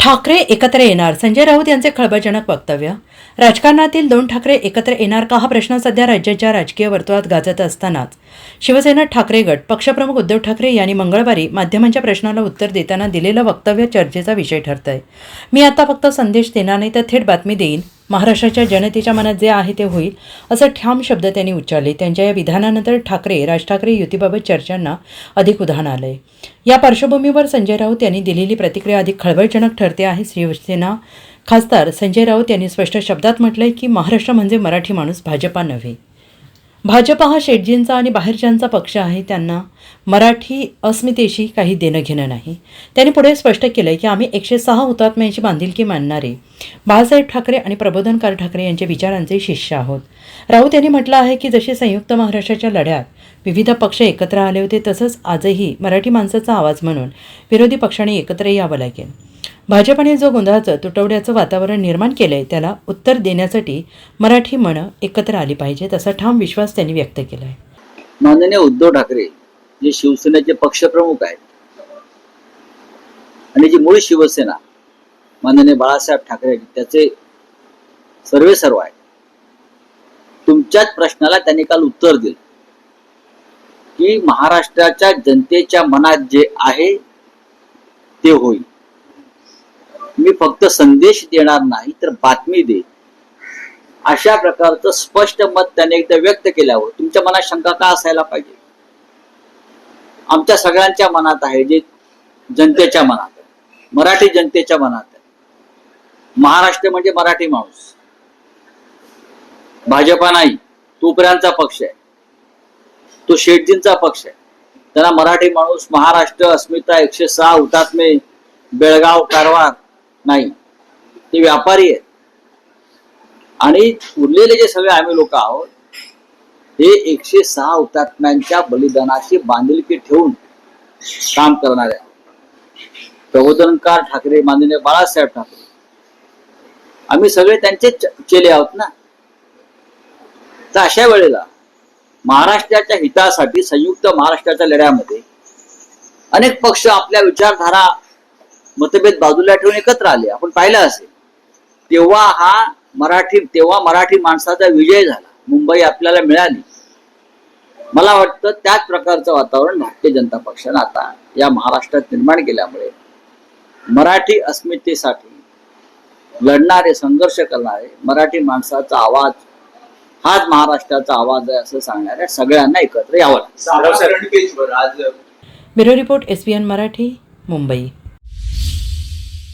ठाकरे एकत्र येणार? संजय राऊत यांचे खळबळजनक वक्तव्य? राजकारणातील दोन ठाकरे एकत्र येणार का? हा प्रश्न सध्या राज्याच्या राजकीय वर्तुळात गाजत असतानाच. शिवसेना ठाकरे गट पक्षप्रमुख उद्धव ठाकरे यांनी मंगळवारी माध्यमांच्या प्रश्नाला उत्तर देताना दिलेलं वक्तव्य चर्चेचा विषय ठरतंय. मी आता फक्त संदेश देणार नाही तर थेट बातमी देईन. महाराष्ट्राच्या जनतेच्या मनात जे आहे ते होईल असं ठाम शब्द त्यांनी उच्चारले. त्यांच्या या विधानानंतर ठाकरे राज ठाकरे युतीबाबत चर्चांना अधिक उधाण आलंय. या पार्श्वभूमीवर संजय राऊत यांनी दिलेली प्रतिक्रिया अधिक खळबळजनक ठरते आहे. शिवसेना खासदार संजय राऊत यांनी स्पष्ट शब्दात म्हटलंय की महाराष्ट्र म्हणजे मराठी माणूस भाजपा नव्हे. भाजपा हा शेटजींचा आणि बाहेरच्यांचा पक्ष आहे त्यांना मराठी अस्मितेशी काही देणं घेणं नाही. त्यांनी पुढे स्पष्ट केलं की आम्ही एकशे सहा हुतात्म्यांची बांधिलकी मानणारे बाळासाहेब ठाकरे आणि प्रबोधनकार ठाकरे यांच्या विचारांचे शिष्य आहोत. राऊत यांनी म्हटलं आहे की जसे संयुक्त महाराष्ट्राच्या लढ्यात विविध पक्ष एकत्र आले होते तसंच आजही मराठी माणसाचा आवाज म्हणून विरोधी पक्षाने एकत्र यावं लागेल. भाजपने जो गोंधळाचं तुटवड्याचं वातावरण निर्माण केलंय त्याला उत्तर देण्यासाठी मराठी मनं एकत्र आली पाहिजेत असा ठाम विश्वास त्यांनी व्यक्त केला आहे माननीय उद्धव ठाकरे जे शिवसेनेचे पक्षप्रमुख आहेत आणि जी मूळ शिवसेना माननीय बाळासाहेब ठाकरे त्याचे सर्वे सर्व आहेत तुमच्याच प्रश्नाला त्यांनी काल उत्तर दिलं. की महाराष्ट्राच्या जनतेच्या मनात जे आहे ते होईल. मी फक्त संदेश देणार नाही तर बातमी दे. अशा प्रकारचं स्पष्ट मत त्याने एकदा व्यक्त केल्यावर तुमच्या मनात शंका का असायला पाहिजे? आमच्या सगळ्यांच्या मनात आहे जे जनतेच्या मनात आहे. मराठी जनतेच्या मनात आहे. महाराष्ट्र म्हणजे मराठी माणूस. भाजपा नाही तोपर्यंतचा पक्ष आहे. तो शेटजींचा पक्ष आहे. त्यांना मराठी माणूस महाराष्ट्र अस्मिता एकशे सहा हुतात्मे बेळगाव कारवार नाही. ते व्यापारी आहेत. आणि उरलेले जे सगळे आम्ही लोक आहोत हे एकशे सहा हुतात्म्यांच्या बलिदानाची बांधिलकी ठेवून काम करणारे प्रबोधनकार ठाकरे माननीय बाळासाहेब ठाकरे. आम्ही सगळे त्यांचे चेले आहोत ना? तर अशा वेळेला महाराष्ट्राच्या हितासाठी संयुक्त महाराष्ट्राच्या लढ्यामध्ये अनेक पक्ष आपल्या विचारधारा मतभेद बाजूला ठेवून एकत्र आले. आपण पाहिलं असेल. तेव्हा हा मराठी तेव्हा मराठी माणसाचा विजय झाला. मुंबई आपल्याला मिळाली. मला वाटतं त्याच प्रकारचं वातावरण भारतीय जनता पक्षानं आता या महाराष्ट्रात निर्माण केल्यामुळे मराठी अस्मितेसाठी लढणारे संघर्ष करणारे मराठी माणसाचा आवाज हाच महाराष्ट्राचा आवाज आहे असं सांगणाऱ्या सगळ्यांना एकत्र यावं लागतं. Bureau report S Marathi Mumbai.